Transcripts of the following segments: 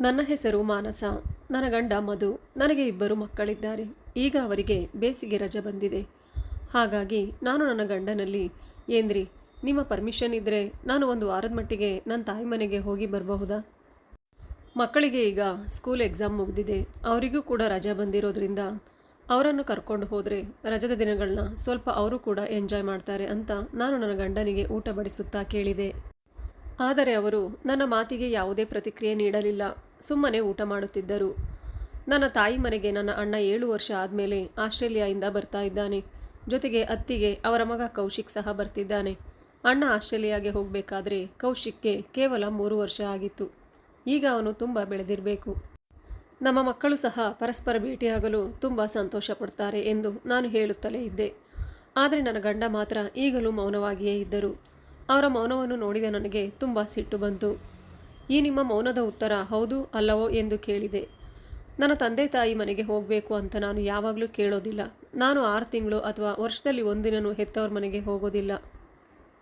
ನನ್ನ ಹೆಸರು ಮಾನಸ. ನನ್ನ ಗಂಡ ಮಧು. ನನಗೆ ಇಬ್ಬರು ಮಕ್ಕಳಿದ್ದಾರೆ. ಈಗ ಅವರಿಗೆ ಬೇಸಿಗೆ ರಜೆ ಬಂದಿದೆ. ಹಾಗಾಗಿ ನಾನು ನನ್ನ ಗಂಡನಲ್ಲಿ, ಏನ್ರಿ, ನಿಮ್ಮ ಪರ್ಮಿಷನ್ ಇದ್ದರೆ ನಾನು ಒಂದು ವಾರದ ಮಟ್ಟಿಗೆ ನನ್ನ ತಾಯಿ ಮನೆಗೆ ಹೋಗಿ ಬರಬಹುದಾ? ಮಕ್ಕಳಿಗೆ ಈಗ ಸ್ಕೂಲ್ ಎಕ್ಸಾಮ್ ಮುಗಿದಿದೆ. ಅವರಿಗೂ ಕೂಡ ರಜೆ ಬಂದಿರೋದ್ರಿಂದ ಅವರನ್ನು ಕರ್ಕೊಂಡು ಹೋದರೆ ರಜದ ದಿನಗಳನ್ನ ಸ್ವಲ್ಪ ಅವರು ಕೂಡ ಎಂಜಾಯ್ ಮಾಡ್ತಾರೆ ಅಂತ ನಾನು ನನ್ನ ಗಂಡನಿಗೆ ಊಟ ಬಡಿಸುತ್ತಾ ಕೇಳಿದೆ. ಆದರೆ ಅವರು ನನ್ನ ಮಾತಿಗೆ ಯಾವುದೇ ಪ್ರತಿಕ್ರಿಯೆ ನೀಡಲಿಲ್ಲ. ಸುಮ್ಮನೆ ಊಟ ಮಾಡುತ್ತಿದ್ದರು. ನನ್ನ ತಾಯಿ ಮನೆಗೆ ನನ್ನ ಅಣ್ಣ ಏಳು ವರ್ಷ ಆದಮೇಲೆ ಆಸ್ಟ್ರೇಲಿಯಾದಿಂದ ಬರ್ತಾ ಇದ್ದಾನೆ. ಜೊತೆಗೆ ಅತ್ತಿಗೆ ಅವರ ಮಗ ಕೌಶಿಕ್ ಸಹ ಬರ್ತಿದ್ದಾನೆ. ಅಣ್ಣ ಆಸ್ಟ್ರೇಲಿಯಾಗೆ ಹೋಗಬೇಕಾದ್ರೆ ಕೌಶಿಕ್ಗೆ ಕೇವಲ ಮೂರು ವರ್ಷ ಆಗಿತ್ತು. ಈಗ ಅವನು ತುಂಬ ಬೆಳೆದಿರಬೇಕು. ನಮ್ಮ ಮಕ್ಕಳು ಸಹ ಪರಸ್ಪರ ಭೇಟಿಯಾಗಲು ತುಂಬ ಸಂತೋಷ ಪಡ್ತಾರೆ ಎಂದು ನಾನು ಹೇಳುತ್ತಲೇ ಇದ್ದೆ. ಆದರೆ ನನ್ನ ಗಂಡ ಮಾತ್ರ ಈಗಲೂ ಮೌನವಾಗಿಯೇ ಇದ್ದರು. ಅವರ ಮೌನವನ್ನು ನೋಡಿದ ನನಗೆ ತುಂಬ ಸಿಟ್ಟು ಬಂತು. ಈ ನಿಮ್ಮ ಮೌನದ ಉತ್ತರ ಹೌದು ಅಲ್ಲವೋ ಎಂದು ಕೇಳಿದೆ. ನನ್ನ ತಂದೆ ತಾಯಿ ಮನೆಗೆ ಹೋಗಬೇಕು ಅಂತ ನಾನು ಯಾವಾಗಲೂ ಕೇಳೋದಿಲ್ಲ. ನಾನು ಆರು ತಿಂಗಳು ಅಥವಾ ವರ್ಷದಲ್ಲಿ ಒಂದಿನನೂ ಹೆತ್ತವ್ರ ಮನೆಗೆ ಹೋಗೋದಿಲ್ಲ.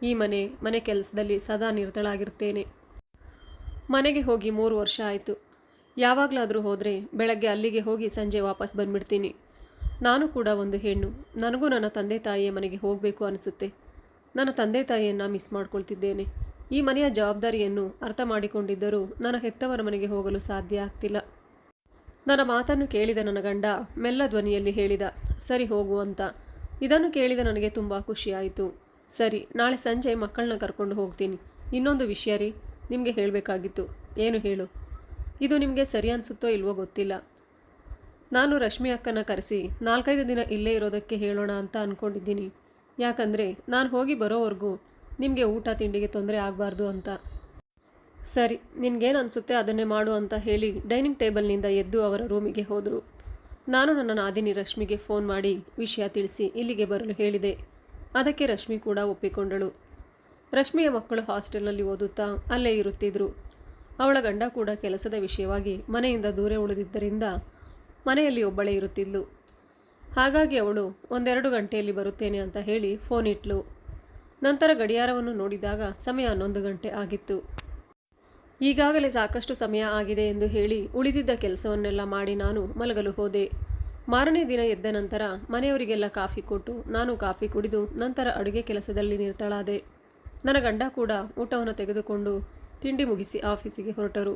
ಈ ಮನೆ ಮನೆ ಕೆಲಸದಲ್ಲಿ ಸದಾ ನಿರತಳಾಗಿರ್ತೇನೆ ಮನೆಗೆ ಹೋಗಿ ಮೂರು ವರ್ಷ ಆಯಿತು. ಯಾವಾಗಲಾದರೂ ಹೋದರೆ ಬೆಳಗ್ಗೆ ಅಲ್ಲಿಗೆ ಹೋಗಿ ಸಂಜೆ ವಾಪಸ್ ಬಂದ್ಬಿಡ್ತೀನಿ. ನಾನು ಕೂಡ ಒಂದು ಹೆಣ್ಣು. ನನಗೂ ನನ್ನ ತಂದೆ ತಾಯಿಯ ಮನೆಗೆ ಹೋಗಬೇಕು ಅನಿಸುತ್ತೆ. ನನ್ನ ತಂದೆ ತಾಯಿಯನ್ನು ಮಿಸ್ ಮಾಡ್ಕೊಳ್ತಿದ್ದೇನೆ. ಈ ಮನೆಯ ಜವಾಬ್ದಾರಿಯನ್ನು ಅರ್ಥ ಮಾಡಿಕೊಂಡಿದ್ದರೂ ನನ್ನ ಹೆತ್ತವರ ಮನೆಗೆ ಹೋಗಲು ಸಾಧ್ಯ ಆಗ್ತಿಲ್ಲ. ನನ್ನ ಮಾತನ್ನು ಕೇಳಿದ ನನ್ನ ಗಂಡ ಮೆಲ್ಲ ಧ್ವನಿಯಲ್ಲಿ ಹೇಳಿದ, ಸರಿ ಹೋಗು ಅಂತ. ಇದನ್ನು ಕೇಳಿದ ನನಗೆ ತುಂಬ ಖುಷಿಯಾಯಿತು. ಸರಿ, ನಾಳೆ ಸಂಜೆ ಮಕ್ಕಳನ್ನ ಕರ್ಕೊಂಡು ಹೋಗ್ತೀನಿ. ಇನ್ನೊಂದು ವಿಷಯ ರೀ, ನಿಮಗೆ ಹೇಳಬೇಕಾಗಿತ್ತು. ಏನು ಹೇಳು? ಇದು ನಿಮಗೆ ಸರಿ ಅನಿಸುತ್ತೋ ಇಲ್ವೋ ಗೊತ್ತಿಲ್ಲ. ನಾನು ರಶ್ಮಿ ಅಕ್ಕನ ಕರೆಸಿ ನಾಲ್ಕೈದು ದಿನ ಇಲ್ಲೇ ಇರೋದಕ್ಕೆ ಹೇಳೋಣ ಅಂತ ಅಂದ್ಕೊಂಡಿದ್ದೀನಿ ಯಾಕಂದರೆ, ನಾನು ಹೋಗಿ ಬರೋವರೆಗೂ ನಿಮಗೆ ಊಟ ತಿಂಡಿಗೆ ತೊಂದರೆ ಆಗಬಾರ್ದು ಅಂತ. ಸರಿ, ನಿನಗೇನು ಅನಿಸುತ್ತೆ ಅದನ್ನೇ ಮಾಡು ಅಂತ ಹೇಳಿ ಡೈನಿಂಗ್ ಟೇಬಲ್ನಿಂದ ಎದ್ದು ಅವರ ರೂಮಿಗೆ ಹೋದರು. ನಾನು ನನ್ನ ನಾದಿನಿ ರಶ್ಮಿಗೆ ಫೋನ್ ಮಾಡಿ ವಿಷಯ ತಿಳಿಸಿ ಇಲ್ಲಿಗೆ ಬರಲು ಹೇಳಿದೆ. ಅದಕ್ಕೆ ರಶ್ಮಿ ಕೂಡ ಒಪ್ಪಿಕೊಂಡಳು. ರಶ್ಮಿಯ ಮಕ್ಕಳು ಹಾಸ್ಟೆಲ್ನಲ್ಲಿ ಓದುತ್ತಾ ಅಲ್ಲೇ ಇರುತ್ತಿದ್ದರು ಅವಳ ಗಂಡ ಕೂಡ ಕೆಲಸದ ವಿಷಯವಾಗಿ ಮನೆಯಿಂದ ದೂರ ಉಳಿದಿದ್ದರಿಂದ ಮನೆಯಲ್ಲಿ ಒಬ್ಬಳೇ ಇರುತ್ತಿದ್ಲು. ಹಾಗಾಗಿ ಅವಳು ಒಂದೆರಡು ಗಂಟೆಯಲ್ಲಿ ಬರುತ್ತೇನೆ ಅಂತ ಹೇಳಿ ಫೋನ್ ಇಟ್ಲು. ನಂತರ ಗಡಿಯಾರವನ್ನು ನೋಡಿದಾಗ ಸಮಯ ಹನ್ನೊಂದು ಗಂಟೆ ಆಗಿತ್ತು. ಈಗಾಗಲೇ ಸಾಕಷ್ಟು ಸಮಯ ಆಗಿದೆ ಎಂದು ಹೇಳಿ ಉಳಿದಿದ್ದ ಕೆಲಸವನ್ನೆಲ್ಲ ಮಾಡಿ ನಾನು ಮಲಗಲು ಹೋದೆ. ಮಾರನೇ ದಿನ ಎದ್ದ ನಂತರ ಮನೆಯವರಿಗೆಲ್ಲ ಕಾಫಿ ಕೊಟ್ಟು ನಾನು ಕಾಫಿ ಕುಡಿದು ನಂತರ ಅಡುಗೆ ಕೆಲಸದಲ್ಲಿ ನಿರತಳಾದೆ. ನನ್ನ ಗಂಡ ಕೂಡ ಊಟವನ್ನು ತೆಗೆದುಕೊಂಡು ತಿಂಡಿ ಮುಗಿಸಿ ಆಫೀಸಿಗೆ ಹೊರಟರು.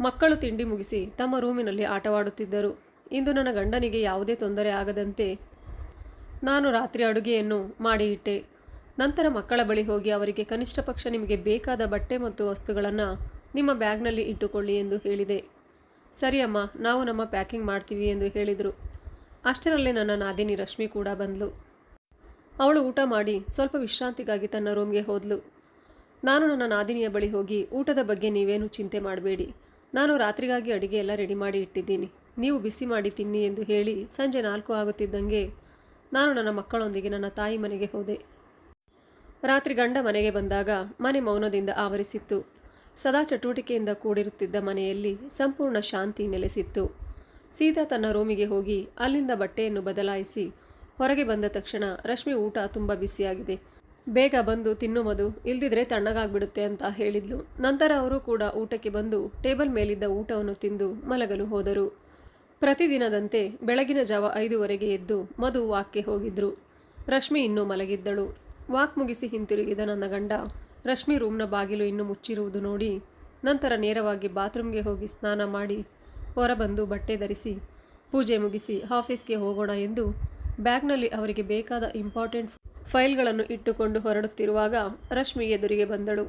ಮಕ್ಕಳು ತಿಂಡಿ ಮುಗಿಸಿ ತಮ್ಮ ರೂಮಿನಲ್ಲಿ ಆಟವಾಡುತ್ತಿದ್ದರು. ಇಂದು ನನ್ನ ಗಂಡನಿಗೆ ಯಾವುದೇ ತೊಂದರೆ ಆಗದಂತೆ ನಾನು ರಾತ್ರಿ ಅಡುಗೆಯನ್ನು ಮಾಡಿ ಇಟ್ಟೆ. ನಂತರ ಮಕ್ಕಳ ಬಳಿ ಹೋಗಿ ಅವರಿಗೆ, ಕನಿಷ್ಠ ಪಕ್ಷ ನಿಮಗೆ ಬೇಕಾದ ಬಟ್ಟೆ ಮತ್ತು ವಸ್ತುಗಳನ್ನು ನಿಮ್ಮ ಬ್ಯಾಗ್ನಲ್ಲಿ ಇಟ್ಟುಕೊಳ್ಳಿ ಎಂದು ಹೇಳಿದೆ. ಸರಿ ಅಮ್ಮ, ನಾವು ನಮ್ಮ ಪ್ಯಾಕಿಂಗ್ ಮಾಡ್ತೀವಿ ಎಂದು ಹೇಳಿದರು. ಅಷ್ಟರಲ್ಲೇ ನನ್ನ ನಾದಿನಿ ರಶ್ಮಿ ಕೂಡ ಬಂದಳು ಅವಳು ಊಟ ಮಾಡಿ ಸ್ವಲ್ಪ ವಿಶ್ರಾಂತಿಗಾಗಿ ತನ್ನ ರೂಮ್ಗೆ ಹೋದ್ಳು ನಾನು ನನ್ನ ನಾದಿನಿಯ ಬಳಿ ಹೋಗಿ, ಊಟದ ಬಗ್ಗೆ ನೀವೇನು ಚಿಂತೆ ಮಾಡಬೇಡಿ. ನಾನು ರಾತ್ರಿಗಾಗಿ ಅಡುಗೆ ಎಲ್ಲ ರೆಡಿ ಮಾಡಿ ಇಟ್ಟಿದ್ದೀನಿ. ನೀವು ಬಿಸಿ ಮಾಡಿ ತಿನ್ನಿ ಎಂದು ಹೇಳಿ ಸಂಜೆ ನಾಲ್ಕು ಆಗುತ್ತಿದ್ದಂಗೆ ನಾನು ನನ್ನ ಮಕ್ಕಳೊಂದಿಗೆ ನನ್ನ ತಾಯಿ ಮನೆಗೆ ಹೋದೆ. ರಾತ್ರಿ ಗಂಡ ಮನೆಗೆ ಬಂದಾಗ ಮನೆ ಮೌನದಿಂದ ಆವರಿಸಿತ್ತು. ಸದಾ ಚಟುವಟಿಕೆಯಿಂದ ಕೂಡಿರುತ್ತಿದ್ದ ಮನೆಯಲ್ಲಿ ಸಂಪೂರ್ಣ ಶಾಂತಿ ನೆಲೆಸಿತ್ತು. ಸೀತಾ ತನ್ನ ರೂಮಿಗೆ ಹೋಗಿ ಅಲ್ಲಿಂದ ಬಟ್ಟೆಯನ್ನು ಬದಲಾಯಿಸಿ ಹೊರಗೆ ಬಂದ ತಕ್ಷಣ ರಶ್ಮಿ ಊಟ ತುಂಬ ಬಿಸಿಯಾಗಿದೆ. ಬೇಗ ಬಂದು ತಿನ್ನುವುದು ಇಲ್ದಿದ್ರೆ ತಣ್ಣಗಾಗ್ಬಿಡುತ್ತೆ ಅಂತ ಹೇಳಿದ್ಲು. ನಂತರ ಅವರು ಕೂಡ ಊಟಕ್ಕೆ ಬಂದು ಟೇಬಲ್ ಮೇಲಿದ್ದ ಊಟವನ್ನು ತಿಂದು ಮಲಗಲು ಹೋದರು. ಪ್ರತಿದಿನದಂತೆ ಬೆಳಗಿನ ಜಾವ ಐದುವರೆಗೆ ಎದ್ದು ಮಧು ವಾಕ್ಗೆ ಹೋಗಿದ್ರು. ರಶ್ಮಿ ಇನ್ನೂ ಮಲಗಿದ್ದಳು. ವಾಕ್ ಮುಗಿಸಿ ಹಿಂತಿರುಗಿದ ನನ್ನ ಗಂಡ, ರಶ್ಮಿ ರೂಮ್ನ ಬಾಗಿಲು ಇನ್ನೂ ಮುಚ್ಚಿರುವುದು ನೋಡಿ ನಂತರ ನೇರವಾಗಿ ಬಾತ್ರೂಮ್ಗೆ ಹೋಗಿ ಸ್ನಾನ ಮಾಡಿ ಹೊರಬಂದು ಬಟ್ಟೆ ಧರಿಸಿ ಪೂಜೆ ಮುಗಿಸಿ ಆಫೀಸ್ಗೆ ಹೋಗೋಣ ಎಂದು ಬ್ಯಾಗ್ನಲ್ಲಿ ಅವರಿಗೆ ಬೇಕಾದ ಇಂಪಾರ್ಟೆಂಟ್ ಫೈಲ್ಗಳನ್ನು ಇಟ್ಟುಕೊಂಡು ಹೊರಡುತ್ತಿರುವಾಗ ರಶ್ಮಿ ಎದುರಿಗೆ ಬಂದಳು.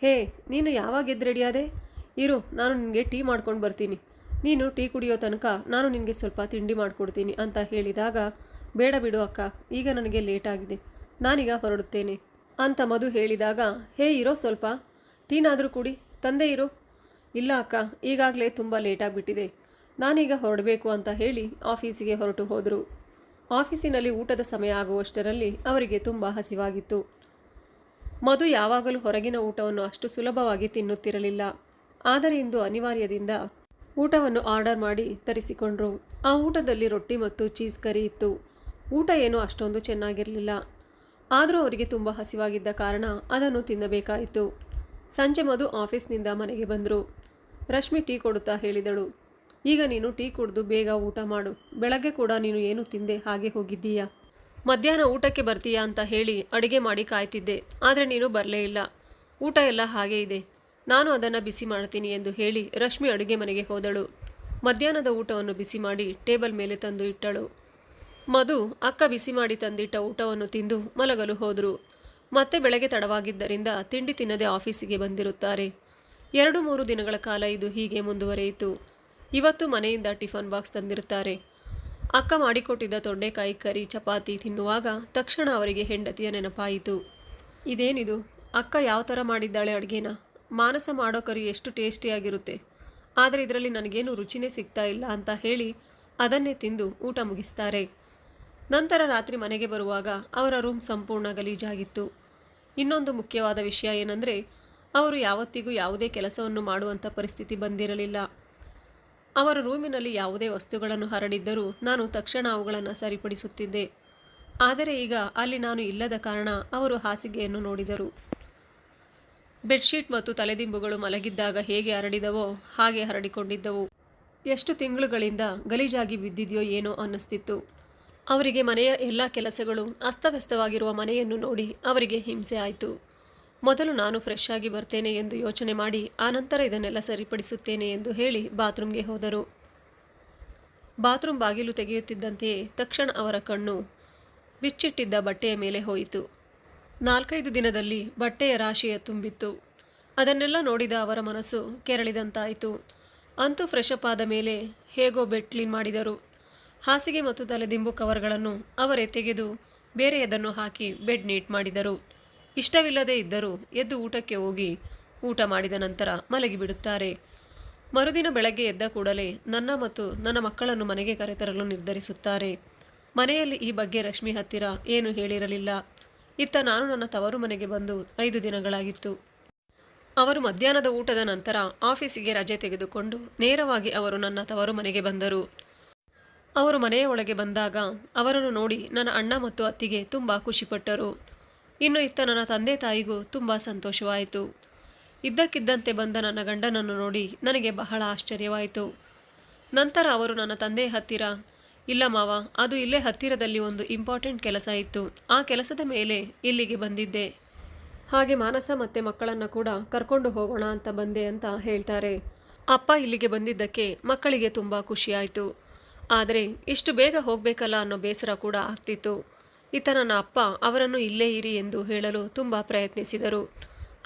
ಹೇ, ನೀನು ಯಾವಾಗ ಎದ್ದು ರೆಡಿಯಾದೆ ಇರು, ನಾನು ನಿನಗೆ ಟೀ ಮಾಡ್ಕೊಂಡು ಬರ್ತೀನಿ. ನೀನು ಟೀ ಕುಡಿಯೋ ತನಕ ನಾನು ನಿನಗೆ ಸ್ವಲ್ಪ ತಿಂಡಿ ಮಾಡಿಕೊಡ್ತೀನಿ ಅಂತ ಹೇಳಿದಾಗ, ಬೇಡ ಬಿಡು ಅಕ್ಕ, ಈಗ ನನಗೆ ಲೇಟ್ ಆಗಿದೆ, ನಾನೀಗ ಹೊರಡುತ್ತೇನೆ ಅಂತ ಮಧು ಹೇಳಿದಾಗ, ಹೇ ಇರೋ ಸ್ವಲ್ಪ, ಟೀನಾದರೂ ಕುಡಿ, ತಂದೆ ಇರು. ಇಲ್ಲ ಅಕ್ಕ, ಈಗಾಗಲೇ ತುಂಬ ಲೇಟಾಗಿಬಿಟ್ಟಿದೆ ನಾನೀಗ ಹೊರಡಬೇಕು ಅಂತ ಹೇಳಿ ಆಫೀಸಿಗೆ ಹೊರಟು ಹೋದರು. ಆಫೀಸಿನಲ್ಲಿ ಊಟದ ಸಮಯ ಆಗುವಷ್ಟರಲ್ಲಿ ಅವರಿಗೆ ತುಂಬ ಹಸಿವಾಗಿತ್ತು. ಮಧು ಯಾವಾಗಲೂ ಹೊರಗಿನ ಊಟವನ್ನು ಅಷ್ಟು ಸುಲಭವಾಗಿ ತಿನ್ನುತ್ತಿರಲಿಲ್ಲ, ಆದರೆ ಇಂದು ಅನಿವಾರ್ಯದಿಂದ ಊಟವನ್ನು ಆರ್ಡರ್ ಮಾಡಿ ತರಿಸಿಕೊಂಡ್ರು. ಆ ಊಟದಲ್ಲಿ ರೊಟ್ಟಿ ಮತ್ತು ಚೀಸ್ ಕರಿ ಇತ್ತು. ಊಟ ಏನೂ ಅಷ್ಟೊಂದು ಚೆನ್ನಾಗಿರಲಿಲ್ಲ. ಆದರೂ ಅವರಿಗೆ ತುಂಬ ಹಸಿವಾಗಿದ್ದ ಕಾರಣ ಅದನ್ನು ತಿನ್ನಬೇಕಾಯಿತು. ಸಂಜೆ ಮಧು ಆಫೀಸ್ನಿಂದ ಮನೆಗೆ ಬಂದರು. ರಶ್ಮಿ ಟೀ ಕೊಡುತ್ತಾ ಹೇಳಿದಳು. ಈಗ ನೀನು ಟೀ ಕುಡಿದು ಬೇಗ ಊಟ ಮಾಡು. ಬೆಳಗ್ಗೆ ಕೂಡ ನೀನು ಏನು ತಿಂದೆ ಹಾಗೆ ಹೋಗಿದ್ದೀಯಾ? ಮಧ್ಯಾಹ್ನ ಊಟಕ್ಕೆ ಬರ್ತೀಯಾ ಅಂತ ಹೇಳಿ ಅಡುಗೆ ಮಾಡಿ ಕಾಯ್ತಿದ್ದೆ. ಆದರೆ ನೀನು ಬರಲೇ ಇಲ್ಲ. ಊಟ ಎಲ್ಲ ಹಾಗೇ ಇದೆ. ನಾನು ಅದನ್ನು ಬಿಸಿ ಮಾಡ್ತೀನಿ ಎಂದು ಹೇಳಿ ರಶ್ಮಿ ಅಡುಗೆ ಮನೆಗೆ ಹೋದಳು. ಮಧ್ಯಾಹ್ನದ ಊಟವನ್ನು ಬಿಸಿ ಮಾಡಿ ಟೇಬಲ್ ಮೇಲೆ ತಂದು ಇಟ್ಟಳು. ಮಧು, ಅಕ್ಕ ಬಿಸಿ ಮಾಡಿ ತಂದಿಟ್ಟ ಊಟವನ್ನು ತಿಂದು ಮಲಗಲು ಹೋದರು. ಮತ್ತೆ ಬೆಳಗ್ಗೆ ತಡವಾಗಿದ್ದರಿಂದ ತಿಂಡಿ ತಿನ್ನದೆ ಆಫೀಸಿಗೆ ಬಂದಿರುತ್ತಾರೆ. ಎರಡು ಮೂರು ದಿನಗಳ ಕಾಲ ಇದು ಹೀಗೆ ಮುಂದುವರೆಯಿತು. ಇವತ್ತು ಮನೆಯಿಂದ ಟಿಫನ್ ಬಾಕ್ಸ್ ತಂದಿರುತ್ತಾರೆ. ಅಕ್ಕ ಮಾಡಿಕೊಟ್ಟಿದ್ದ ತೊಂಡೆಕಾಯಿ ಕರಿ ಚಪಾತಿ ತಿನ್ನುವಾಗ ತಕ್ಷಣ ಅವರಿಗೆ ಹೆಂಡತಿಯ ನೆನಪಾಯಿತು. ಇದೇನಿದು? ಅಕ್ಕ ಯಾವ ಥರ ಮಾಡಿದ್ದಾಳೆ ಅಡುಗೆನ? ಮಾನಸ ಮಾಡೋ ಕರಿ ಎಷ್ಟು ಟೇಸ್ಟಿಯಾಗಿರುತ್ತೆ ಆದರೆ ಇದರಲ್ಲಿ ನನಗೇನು ರುಚಿನೇ ಸಿಗ್ತಾ ಇಲ್ಲ ಅಂತ ಹೇಳಿ ಅದನ್ನೇ ತಿಂದು ಊಟ ಮುಗಿಸ್ತಾರೆ. ನಂತರ ರಾತ್ರಿ ಮನೆಗೆ ಬರುವಾಗ ಅವರ ರೂಮ್ ಸಂಪೂರ್ಣ ಗಲೀಜಾಗಿತ್ತು. ಇನ್ನೊಂದು ಮುಖ್ಯವಾದ ವಿಷಯ ಏನಂದರೆ, ಅವರು ಯಾವತ್ತಿಗೂ ಯಾವುದೇ ಕೆಲಸವನ್ನು ಮಾಡುವಂಥ ಪರಿಸ್ಥಿತಿ ಬಂದಿರಲಿಲ್ಲ. ಅವರ ರೂಮಿನಲ್ಲಿ ಯಾವುದೇ ವಸ್ತುಗಳನ್ನು ಹರಡಿದ್ದರೂ ನಾನು ತಕ್ಷಣ ಅವುಗಳನ್ನು ಸರಿಪಡಿಸುತ್ತಿದ್ದೆ. ಆದರೆ ಈಗ ಅಲ್ಲಿ ನಾನು ಇಲ್ಲದ ಕಾರಣ ಅವರು ಹಾಸಿಗೆಯನ್ನು ನೋಡಿದರು. ಬೆಡ್ಶೀಟ್ ಮತ್ತು ತಲೆದಿಂಬುಗಳು ಮಲಗಿದ್ದಾಗ ಹೇಗೆ ಹರಡಿದವೋ ಹಾಗೆ ಹರಡಿಕೊಂಡಿದ್ದವು. ಎಷ್ಟು ತಿಂಗಳುಗಳಿಂದ ಗಲೀಜಾಗಿ ಬಿದ್ದಿದೆಯೋ ಏನೋ ಅನ್ನಿಸ್ತಿತ್ತು. ಅವರಿಗೆ ಮನೆಯ ಎಲ್ಲ ಕೆಲಸಗಳು ಅಸ್ತವ್ಯಸ್ತವಾಗಿರುವ ಮನೆಯನ್ನು ನೋಡಿ ಅವರಿಗೆ ಹಿಂಸೆ ಆಯಿತು. ಮೊದಲು ನಾನು ಫ್ರೆಶ್ ಆಗಿ ಬರ್ತೇನೆ ಎಂದು ಯೋಚನೆ ಮಾಡಿ ಆನಂತರ ಇದನ್ನೆಲ್ಲ ಸರಿಪಡಿಸುತ್ತೇನೆ ಎಂದು ಹೇಳಿ ಬಾತ್ರೂಮ್ಗೆ ಹೋದರು. ಬಾತ್ರೂಮ್ ಬಾಗಿಲು ತೆಗೆಯುತ್ತಿದ್ದಂತೆಯೇ ತಕ್ಷಣ ಅವರ ಕಣ್ಣು ಬಿಚ್ಚಿಟ್ಟಿದ್ದ ಬಟ್ಟೆಯ ಮೇಲೆ ಹೋಯಿತು. ನಾಲ್ಕೈದು ದಿನದಲ್ಲಿ ಬಟ್ಟೆಯ ರಾಶಿಯ ತುಂಬಿತ್ತು. ಅದನ್ನೆಲ್ಲ ನೋಡಿದ ಅವರ ಮನಸ್ಸು ಕೆರಳಿದಂತಾಯಿತು. ಅಂತೂ ಫ್ರೆಶಪ್ ಆದ ಮೇಲೆ ಹೇಗೋ ಬೆಡ್ ಕ್ಲೀನ್ ಮಾಡಿದರು. ಹಾಸಿಗೆ ಮತ್ತು ತಲೆದಿಂಬು ಕವರ್ಗಳನ್ನು ಅವರೇ ತೆಗೆದು ಬೇರೆಯದನ್ನು ಹಾಕಿ ಬೆಡ್ ನೀಟ್ ಮಾಡಿದರು. ಇಷ್ಟವಿಲ್ಲದೇ ಇದ್ದರೂ ಎದ್ದು ಊಟಕ್ಕೆ ಹೋಗಿ ಊಟ ಮಾಡಿದ ನಂತರ ಮಲಗಿಬಿಡುತ್ತಾರೆ ಮರುದಿನ ಬೆಳಗ್ಗೆ ಎದ್ದ ಕೂಡಲೇ ನನ್ನ ಮತ್ತು ನನ್ನ ಮಕ್ಕಳನ್ನು ಮನೆಗೆ ಕರೆತರಲು ನಿರ್ಧರಿಸುತ್ತಾರೆ. ಮನೆಯಲ್ಲಿ ಈ ಬಗ್ಗೆ ರಶ್ಮಿ ಹತ್ತಿರ ಏನು ಹೇಳಿರಲಿಲ್ಲ. ಇತ್ತ ನಾನು ನನ್ನ ತವರು ಮನೆಗೆ ಬಂದು ಐದು ದಿನಗಳಾಗಿತ್ತು. ಅವರು ಮಧ್ಯಾಹ್ನದ ಊಟದ ನಂತರ ಆಫೀಸಿಗೆ ರಜೆ ತೆಗೆದುಕೊಂಡು ನೇರವಾಗಿ ಅವರು ನನ್ನ ತವರು ಮನೆಗೆ ಬಂದರು. ಅವರು ಮನೆಯ ಒಳಗೆ ಬಂದಾಗ ಅವರನ್ನು ನೋಡಿ ನನ್ನ ಅಣ್ಣ ಮತ್ತು ಅತ್ತಿಗೆ ತುಂಬ ಖುಷಿಪಟ್ಟರು. ಇನ್ನು ಇತ್ತ ನನ್ನ ತಂದೆ ತಾಯಿಗೂ ತುಂಬ ಸಂತೋಷವಾಯಿತು. ಇದ್ದಕ್ಕಿದ್ದಂತೆ ಬಂದ ನನ್ನ ಗಂಡನನ್ನು ನೋಡಿ ನನಗೆ ಬಹಳ ಆಶ್ಚರ್ಯವಾಯಿತು. ನಂತರ ಅವರು ನನ್ನ ತಂದೆ ಹತ್ತಿರ ಇಲ್ಲ ಮಾವ, ಅದು ಇಲ್ಲೇ ಹತ್ತಿರದಲ್ಲಿ ಒಂದು ಇಂಪಾರ್ಟೆಂಟ್ ಕೆಲಸ ಇತ್ತು. ಆ ಕೆಲಸದ ಮೇಲೆ ಇಲ್ಲಿಗೆ ಬಂದಿದ್ದೆ. ಹಾಗೆ ಮಾನಸ ಮತ್ತೆ ಮಕ್ಕಳನ್ನು ಕೂಡ ಕರ್ಕೊಂಡು ಹೋಗೋಣ ಅಂತ ಬಂದೆ ಅಂತ ಹೇಳ್ತಾರೆ. ಅಪ್ಪ ಇಲ್ಲಿಗೆ ಬಂದಿದ್ದಕ್ಕೆ ಮಕ್ಕಳಿಗೆ ತುಂಬ ಖುಷಿಯಾಯಿತು ಆದರೆ ಇಷ್ಟು ಬೇಗ ಹೋಗಬೇಕಲ್ಲ ಅನ್ನೋ ಬೇಸರ ಕೂಡ ಆಗ್ತಿತ್ತು. ಈತ ನನ್ನ ಅಪ್ಪ, ಅವರನ್ನು ಇಲ್ಲೇ ಇರಿ ಎಂದು ಹೇಳಲು ತುಂಬ ಪ್ರಯತ್ನಿಸಿದರು.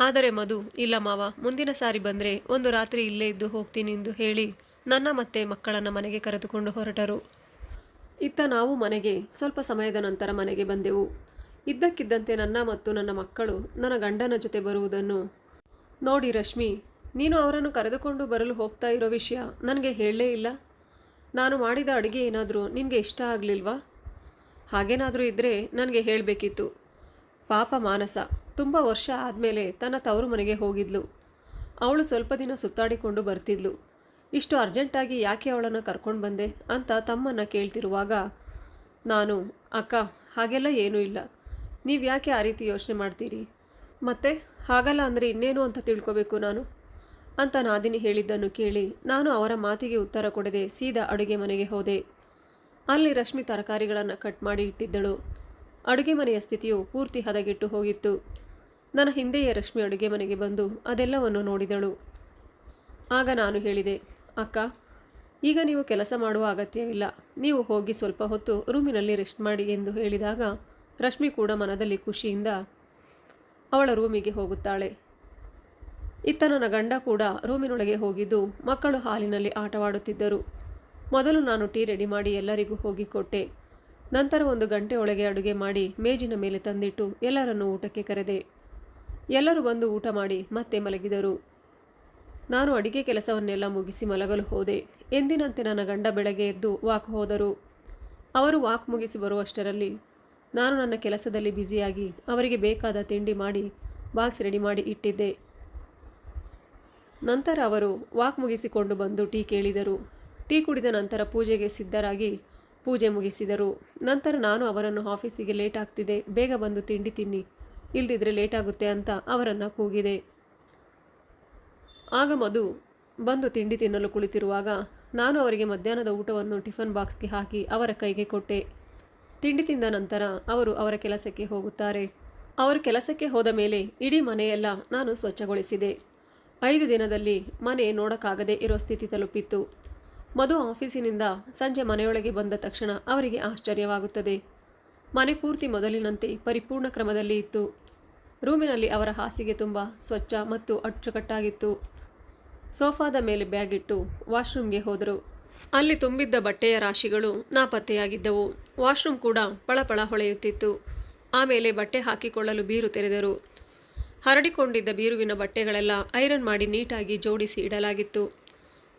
ಆದರೆ ಮಧು, ಇಲ್ಲ ಮಾವ, ಮುಂದಿನ ಸಾರಿ ಬಂದರೆ ಒಂದು ರಾತ್ರಿ ಇಲ್ಲೇ ಇದ್ದು ಹೋಗ್ತೀನಿ ಎಂದು ಹೇಳಿ ನನ್ನ ಮತ್ತೆ ಮಕ್ಕಳನ್ನು ಮನೆಗೆ ಕರೆದುಕೊಂಡು ಹೊರಟರು. ಇತ್ತ ನಾವು ಮನೆಗೆ, ಸ್ವಲ್ಪ ಸಮಯದ ನಂತರ ಮನೆಗೆ ಬಂದೆವು. ಇದ್ದಕ್ಕಿದ್ದಂತೆ ನನ್ನ ಮತ್ತು ನನ್ನ ಮಕ್ಕಳು ನನ್ನ ಗಂಡನ ಜೊತೆ ಬರುವುದನ್ನು ನೋಡಿ ರಶ್ಮಿ, ನೀನು ಅವರನ್ನು ಕರೆದುಕೊಂಡು ಬರಲು ಹೋಗ್ತಾ ಇರೋ ವಿಷಯ ನನಗೆ ಹೇಳಲೇ ಇಲ್ಲ. ನಾನು ಮಾಡಿದ ಅಡುಗೆ ಏನಾದರೂ ನಿನಗೆ ಇಷ್ಟ ಆಗಲಿಲ್ವಾ? ಹಾಗೇನಾದರೂ ಇದ್ದರೆ ನನಗೆ ಹೇಳಬೇಕಿತ್ತು. ಪಾಪ ಮಾನಸ, ತುಂಬ ವರ್ಷ ಆದಮೇಲೆ ತನ್ನ ತವರು ಮನೆಗೆ ಹೋಗಿದ್ಲು. ಅವಳು ಸ್ವಲ್ಪ ದಿನ ಸುತ್ತಾಡಿಕೊಂಡು ಬರ್ತಿದ್ಲು. ಇಷ್ಟು ಅರ್ಜೆಂಟಾಗಿ ಯಾಕೆ ಅವಳನ್ನು ಕರ್ಕೊಂಡು ಬಂದೆ ಅಂತ ತಮ್ಮನ್ನು ಕೇಳ್ತಿರುವಾಗ, ನಾನು, ಅಕ್ಕ, ಹಾಗೆಲ್ಲ ಏನೂ ಇಲ್ಲ. ನೀವು ಯಾಕೆ ಆ ರೀತಿ ಯೋಚನೆ ಮಾಡ್ತೀರಿ? ಮತ್ತೆ ಹಾಗಲ್ಲ ಅಂದರೆ ಇನ್ನೇನು ಅಂತ ತಿಳ್ಕೊಬೇಕು ನಾನು? ಅಂತ ನಾದಿನಿ ಹೇಳಿದ್ದನ್ನು ಕೇಳಿ ನಾನು ಅವರ ಮಾತಿಗೆ ಉತ್ತರ ಕೊಡದೆ ಸೀದಾ ಅಡುಗೆ ಮನೆಗೆ ಹೋದೆ. ಅಲ್ಲಿ ರಶ್ಮಿ ತರಕಾರಿಗಳನ್ನು ಕಟ್ ಮಾಡಿ ಇಟ್ಟಿದ್ದಳು. ಅಡುಗೆ ಮನೆಯ ಸ್ಥಿತಿಯು ಪೂರ್ತಿ ಹದಗೆಟ್ಟು ಹೋಗಿತ್ತು. ನನ್ನ ಹಿಂದೆಯೇ ರಶ್ಮಿ ಅಡುಗೆ ಮನೆಗೆ ಬಂದು ಅದೆಲ್ಲವನ್ನು ನೋಡಿದಳು. ಆಗ ನಾನು ಹೇಳಿದೆ ಅಕ್ಕ, ಈಗ ನೀವು ಕೆಲಸ ಮಾಡುವ ಅಗತ್ಯವಿಲ್ಲ. ನೀವು ಹೋಗಿ ಸ್ವಲ್ಪ ಹೊತ್ತು ರೂಮಿನಲ್ಲಿ ರೆಸ್ಟ್ ಮಾಡಿ ಎಂದು ಹೇಳಿದಾಗ ರಶ್ಮಿ ಕೂಡ ಮನದಲ್ಲಿ ಖುಷಿಯಿಂದ ಅವಳ ರೂಮಿಗೆ ಹೋಗುತ್ತಾಳೆ. ಇತ್ತ ನನ್ನ ಗಂಡ ಕೂಡ ರೂಮಿನೊಳಗೆ ಹೋಗಿದ್ದು ಮಕ್ಕಳು ಹಾಲಿನಲ್ಲಿ ಆಟವಾಡುತ್ತಿದ್ದರು. ಮೊದಲು ನಾನು ಟೀ ರೆಡಿ ಮಾಡಿ ಎಲ್ಲರಿಗೂ ಹೋಗಿ ಕೊಟ್ಟೆ. ನಂತರ ಒಂದು ಗಂಟೆ ಒಳಗೆ ಅಡುಗೆ ಮಾಡಿ ಮೇಜಿನ ಮೇಲೆ ತಂದಿಟ್ಟು ಎಲ್ಲರನ್ನು ಊಟಕ್ಕೆ ಕರೆದೆ. ಎಲ್ಲರೂ ಬಂದು ಊಟ ಮಾಡಿ ಮತ್ತೆ ಮಲಗಿದರು. ನಾನು ಅಡಿಗೆ ಕೆಲಸವನ್ನೆಲ್ಲ ಮುಗಿಸಿ ಮಲಗಲು ಹೋದೆ. ಎಂದಿನಂತೆ ನನ್ನ ಗಂಡ ಬೆಳಗ್ಗೆ ಎದ್ದು ವಾಕ್ ಹೋದರು. ಅವರು ವಾಕ್ ಮುಗಿಸಿ ಬರುವಷ್ಟರಲ್ಲಿ ನಾನು ನನ್ನ ಕೆಲಸದಲ್ಲಿ ಬ್ಯುಸಿಯಾಗಿ ಅವರಿಗೆ ಬೇಕಾದ ತಿಂಡಿ ಮಾಡಿ, ಬಾಕ್ಸ್ ರೆಡಿ ಮಾಡಿ ಇಟ್ಟಿದ್ದೆ. ನಂತರ ಅವರು ವಾಕ್ ಮುಗಿಸಿಕೊಂಡು ಬಂದು ಟೀ ಕೇಳಿದರು. ಟೀ ಕುಡಿದ ನಂತರ ಪೂಜೆಗೆ ಸಿದ್ಧರಾಗಿ ಪೂಜೆ ಮುಗಿಸಿದರು. ನಂತರ ನಾನು ಅವರನ್ನು ಆಫೀಸಿಗೆ ಲೇಟ್ ಆಗ್ತಿದೆ. ಬೇಗ ಬಂದು ತಿಂಡಿ ತಿನ್ನಿ. ಇಲ್ದಿದ್ರೆ ಲೇಟ್ ಆಗುತ್ತೆ ಅಂತ ಅವರನ್ನು ಕೂಗಿದೆ. ಆಗ ಮಧು ಬಂದು ತಿಂಡಿ ತಿನ್ನಲು ಕುಳಿತಿರುವಾಗ ನಾನು ಅವರಿಗೆ ಮಧ್ಯಾಹ್ನದ ಊಟವನ್ನು ಟಿಫನ್ ಬಾಕ್ಸ್ಗೆ ಹಾಕಿ ಅವರ ಕೈಗೆ ಕೊಟ್ಟೆ. ತಿಂಡಿ ತಿಂದ ನಂತರ ಅವರು ಅವರ ಕೆಲಸಕ್ಕೆ ಹೋಗುತ್ತಾರೆ. ಅವರು ಕೆಲಸಕ್ಕೆ ಹೋದ ಮೇಲೆ ಇಡೀ ಮನೆಯೆಲ್ಲ ನಾನು ಸ್ವಚ್ಛಗೊಳಿಸಿದೆ. ಐದು ದಿನದಲ್ಲಿ ಮನೆ ನೋಡೋಕ್ಕಾಗದೇ ಇರೋ ಸ್ಥಿತಿ ತಲುಪಿತ್ತು. ಮಧು ಆಫೀಸಿನಿಂದ ಸಂಜೆ ಮನೆಯೊಳಗೆ ಬಂದ ತಕ್ಷಣ ಅವರಿಗೆ ಆಶ್ಚರ್ಯವಾಗುತ್ತದೆ. ಮನೆ ಪೂರ್ತಿ ಮೊದಲಿನಂತೆ ಪರಿಪೂರ್ಣ ಕ್ರಮದಲ್ಲಿ ಇತ್ತು. ರೂಮಿನಲ್ಲಿ ಅವರ ಹಾಸಿಗೆ ತುಂಬ ಸ್ವಚ್ಛ ಮತ್ತು ಅಚ್ಚುಕಟ್ಟಾಗಿತ್ತು. ಸೋಫಾದ ಮೇಲೆ ಬ್ಯಾಗ್ ಇಟ್ಟು ವಾಶ್ರೂಮ್ಗೆ ಹೋದರು. ಅಲ್ಲಿ ತುಂಬಿದ್ದ ಬಟ್ಟೆಯ ರಾಶಿಗಳು ನಾಪತ್ತೆಯಾಗಿದ್ದವು. ವಾಶ್ರೂಮ್ ಕೂಡ ಪಳಪಳ ಹೊಳೆಯುತ್ತಿತ್ತು. ಆಮೇಲೆ ಬಟ್ಟೆ ಹಾಕಿಕೊಳ್ಳಲು ಬೀರು ತೆರೆದರು. ಹರಡಿಕೊಂಡಿದ್ದ ಬೀರುವಿನ ಬಟ್ಟೆಗಳೆಲ್ಲ ಐರನ್ ಮಾಡಿ ನೀಟಾಗಿ ಜೋಡಿಸಿ ಇಡಲಾಗಿತ್ತು.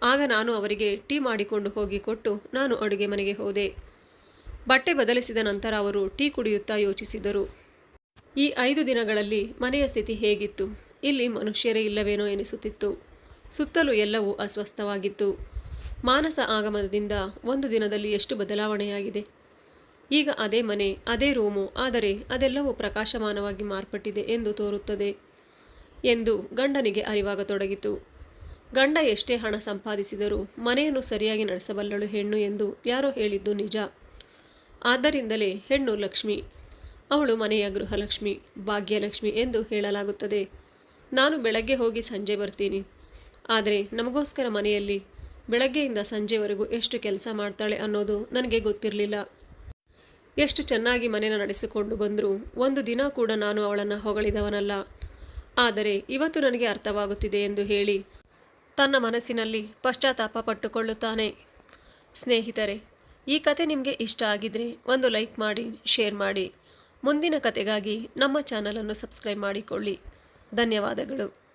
ಆಗ ನಾನು ಅವರಿಗೆ ಟೀ ಮಾಡಿಕೊಂಡು ಹೋಗಿ ಕೊಟ್ಟು ನಾನು ಅಡುಗೆ ಮನೆಗೆ ಹೋದೆ. ಬಟ್ಟೆ ಬದಲಿಸಿದ ನಂತರ ಅವರು ಟೀ ಕುಡಿಯುತ್ತಾ ಯೋಚಿಸಿದರು. ಈ ಐದು ದಿನಗಳಲ್ಲಿ ಮನೆಯ ಸ್ಥಿತಿ ಹೇಗಿತ್ತು? ಇಲ್ಲಿ ಮನುಷ್ಯರೇ ಇಲ್ಲವೇನೋ ಎನಿಸುತ್ತಿತ್ತು. ಸುತ್ತಲೂ ಎಲ್ಲವೂ ಅಸ್ವಸ್ಥವಾಗಿತ್ತು. ಮಾನಸ ಆಗಮನದಿಂದ ಒಂದು ದಿನದಲ್ಲಿ ಎಷ್ಟು ಬದಲಾವಣೆಯಾಗಿದೆ? ಈಗ ಅದೇ ಮನೆ, ಅದೇ ರೂಮು, ಆದರೆ ಅದೆಲ್ಲವೂ ಪ್ರಕಾಶಮಾನವಾಗಿ ಮಾರ್ಪಟ್ಟಿದೆ ಎಂದು ತೋರುತ್ತದೆ ಎಂದು ಗಂಡನಿಗೆ ಅರಿವಾಗತೊಡಗಿತು. ಗಂಡ ಎಷ್ಟೇ ಹಣ ಸಂಪಾದಿಸಿದರೂ ಮನೆಯನ್ನು ಸರಿಯಾಗಿ ನಡೆಸಬಲ್ಲಳು ಹೆಣ್ಣು ಎಂದು ಯಾರೋ ಹೇಳಿದ್ದು ನಿಜ. ಆದ್ದರಿಂದಲೇ ಹೆಣ್ಣು ಲಕ್ಷ್ಮಿ, ಅವಳು ಮನೆಯ ಗೃಹಲಕ್ಷ್ಮಿ, ಭಾಗ್ಯಲಕ್ಷ್ಮಿ ಎಂದು ಹೇಳಲಾಗುತ್ತದೆ. ನಾನು ಬೆಳಗ್ಗೆ ಹೋಗಿ ಸಂಜೆ ಬರ್ತೀನಿ. ಆದರೆ ನಮಗೋಸ್ಕರ ಮನೆಯಲ್ಲಿ ಬೆಳಗ್ಗೆಯಿಂದ ಸಂಜೆವರೆಗೂ ಎಷ್ಟು ಕೆಲಸ ಮಾಡ್ತಾಳೆ ಅನ್ನೋದು ನನಗೆ ಗೊತ್ತಿರಲಿಲ್ಲ. ಎಷ್ಟು ಚೆನ್ನಾಗಿ ಮನೇನ ನಡೆಸಿಕೊಂಡು ಬಂದರೂ, ಒಂದು ದಿನ ಕೂಡ ನಾನು ಅವಳನ್ನು ಹೊಗಳಿದವನಲ್ಲ. ಆದರೆ ಇವತ್ತು ನನಗೆ ಅರ್ಥವಾಗುತ್ತಿದೆ ಎಂದು ಹೇಳಿ ತನ್ನ ಮನಸ್ಸಿನಲ್ಲಿ ಪಶ್ಚಾತ್ತಾಪ ಪಟ್ಟುಕೊಳ್ಳುತ್ತಾನೆ. ಸ್ನೇಹಿತರೆ, ಈ ಕತೆ ನಿಮಗೆ ಇಷ್ಟ ಆಗಿದ್ರೆ ಒಂದು ಲೈಕ್ ಮಾಡಿ, ಶೇರ್ ಮಾಡಿ. ಮುಂದಿನ ಕತೆಗಾಗಿ ನಮ್ಮ ಚಾನಲನ್ನು ಸಬ್ಸ್ಕ್ರೈಬ್ ಮಾಡಿಕೊಳ್ಳಿ. ಧನ್ಯವಾದಗಳು.